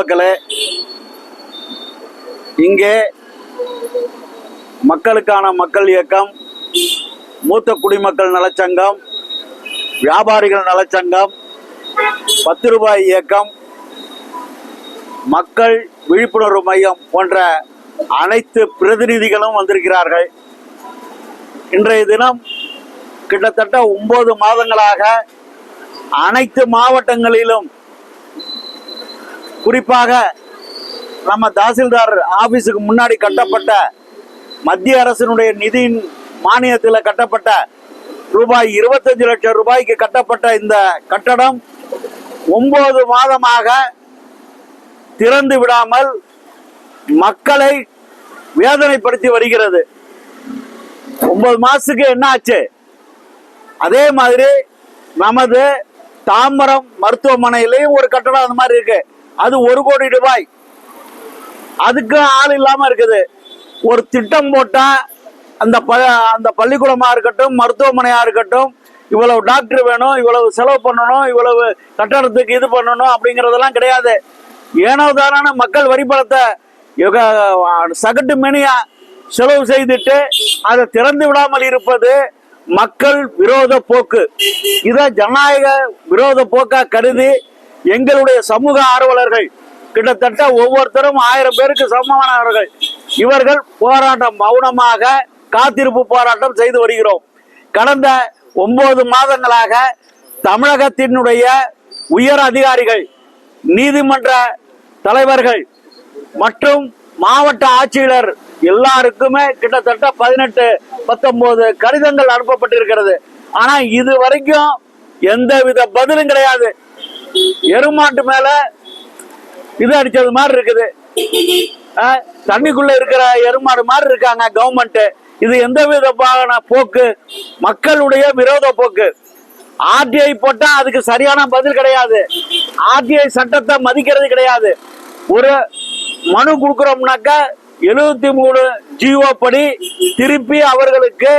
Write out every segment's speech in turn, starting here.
பொதுமக்களே இங்கே மக்களுக்கான மக்கள் இயக்கம் மூத்த குடிமக்கள் நலச்சங்கம் வியாபாரிகள் நலச்சங்கம் பத்து ரூபாய் இயக்கம் மக்கள் விழிப்புணர்வு மையம் போன்ற அனைத்து பிரதிநிதிகளும் வந்திருக்கிறார்கள். இன்றைய தினம் கிட்டத்தட்ட ஒன்பது மாதங்களாக அனைத்து மாவட்டங்களிலும் குறிப்பாக நம்ம தாசில்தார் ஆபீஸுக்கு முன்னாடி கட்டப்பட்ட மத்திய அரசினுடைய நிதியின் மானியத்தில் கட்டப்பட்ட ரூபாய் இருபத்தஞ்சு லட்சம் ரூபாய்க்கு கட்டப்பட்ட இந்த கட்டடம் ஒன்பது மாதமாக திறந்து விடாமல் மக்களை வேதனைப்படுத்தி வருகிறது. ஒன்பது மாசத்துக்கு என்ன ஆச்சு? அதே மாதிரி நமது தாம்பரம் மருத்துவமனையிலையும் ஒரு கட்டடம் அந்த மாதிரி இருக்கு. அது ஒரு கோடி ரூபாய். அதுக்கு ஆள் இல்லாம இருக்குது. ஒரு திட்டம் போட்டா அந்த ப அந்த பள்ளிக்கூடமா இருக்கட்டும் மருத்துவமனையா இருக்கட்டும் இவ்வளவு டாக்டர் வேணும் இவ்வளவு செலவு பண்ணணும் இவ்வளவு கட்டடத்துக்கு இது பண்ணணும் அப்படிங்கறதெல்லாம் கிடையாது. ஏனோ தானான மக்கள் வரி பணத்தை சகட்டு மேனியா செலவு செய்துட்டு அதை திறந்து விடாமல் இருப்பது மக்கள் விரோத போக்கு. இதை ஜனநாயக விரோத போக்கா கருதி எங்களுடைய சமூக ஆர்வலர்கள் கிட்டத்தட்ட ஒவ்வொருத்தரும் ஆயிரம் பேருக்கு சமமானவர்கள். இவர்கள் போராட்டம் மௌனமாக காத்திருப்பு போராட்டம் செய்து வருகிறோம். கடந்த ஒன்பது மாதங்களாக தமிழகத்தினுடைய உயர் அதிகாரிகள் நீதிமன்ற தலைவர்கள் மற்றும் மாவட்ட ஆட்சியர் எல்லாருக்குமே கிட்டத்தட்ட பதினெட்டு பத்தொன்பது கடிதங்கள் அனுப்பப்பட்டிருக்கிறது. ஆனா இது வரைக்கும் எந்தவித பதிலும் கிடையாது. எருமாட்டு மேல இது அடிச்சது மாதிரி இருக்குது. தண்ணிக்குள்ள இருக்கிற எருமாடு மாதிரி இருக்காங்க கவர்மெண்ட் இது எந்த விதமான போக்கு? மக்களுடைய விரோத போக்கு. ஆர்டிஐ போட்டா அதுக்கு சரியான பதில் கிடையாது. ஆர்டிஐ சட்டத்தை மதிக்கிறது கிடையாது. ஒரு மனு கொடுக்குறோம்னாக்கா எழுபத்தி மூணு ஜிஓ படி திருப்பி அவர்களுக்கு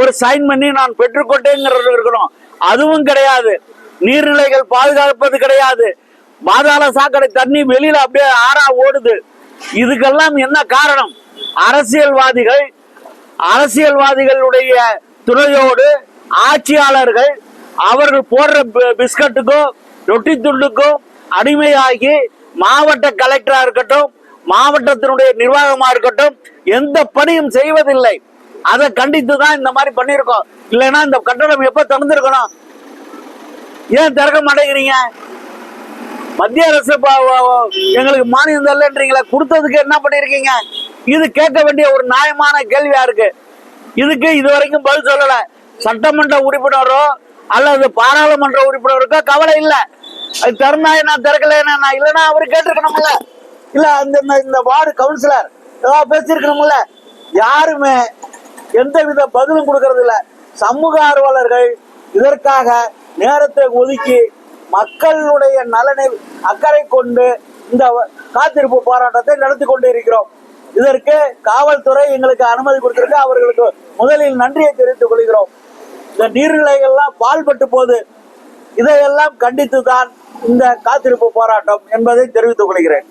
ஒரு சைன் பண்ணி நான் பெற்றுக்கொண்டேங்கிறது இருக்கணும். அதுவும் கிடையாது. நீர்நிலைகள் பாதுகாப்பது கிடையாது. பாதாள சாக்கடை தண்ணி வெளியில அப்படியே ஆறா ஓடுது. இதுக்கெல்லாம் என்ன காரணம்? அரசியல்வாதிகள் அரசியல்வாதிகளுடைய துணையோடு ஆட்சியாளர்கள் அவர்கள் போடுற பி- பிஸ்கட்டுக்கும் ரொட்டி துண்டுக்கும் அடிமையாகி மாவட்ட கலெக்டரா இருக்கட்டும் மாவட்டத்தினுடைய நிர்வாகமா இருக்கட்டும் எந்த பணியும் செய்வதில்லை. அதை கண்டித்து தான் இந்த மாதிரி பண்ணியிருக்கோம். இல்லைன்னா இந்த கட்டடம் எப்ப திறந்திருக்கணும் ஏன் திறக்க மாட்டேங்கிறீங்க? மத்திய அரசு எங்களுக்கு மானியம் தரலன்றீங்களா கொடுத்ததுக்கு என்ன பண்ணிருக்கீங்க இது கேட்க வேண்டிய ஒரு நியாயமான கேள்வியா இருக்கு இதுக்கு இது வரைக்கும் பதில் சொல்லல. சட்டமன்ற உறுப்பினரோ அல்லது பாராளுமன்ற உறுப்பினருக்கோ கவலை இல்லை. அது திறந்தா நான் திறக்கல நான் இல்லைன்னா அவரு கேட்டிருக்கணும்ல. இல்ல அந்த இந்த- இந்த வார்டு கவுன்சிலர் ஏதாவது பேசியிருக்கணும்ல. யாருமே எந்த வித பதிலும் கொடுக்கறது இல்லை சமூக ஆர்வலர்கள் இதற்காக நேரத்தை ஒதுக்கி மக்களுடைய நலனை அக்கறை கொண்டு இந்த காத்திருப்பு போராட்டத்தை நடத்தி கொண்டு இருக்கிறோம். இதற்கு காவல்துறை எங்களுக்கு அனுமதி கொடுத்திருக்கு. அவர்களுக்கு முதலில் நன்றியை தெரிவித்துக் கொள்கிறோம். இந்த நீர்நிலைகள்லாம் பால்பட்டு போது இதையெல்லாம் கண்டித்து தான் இந்த காத்திருப்பு போராட்டம் என்பதை தெரிவித்துக் கொள்கிறேன்.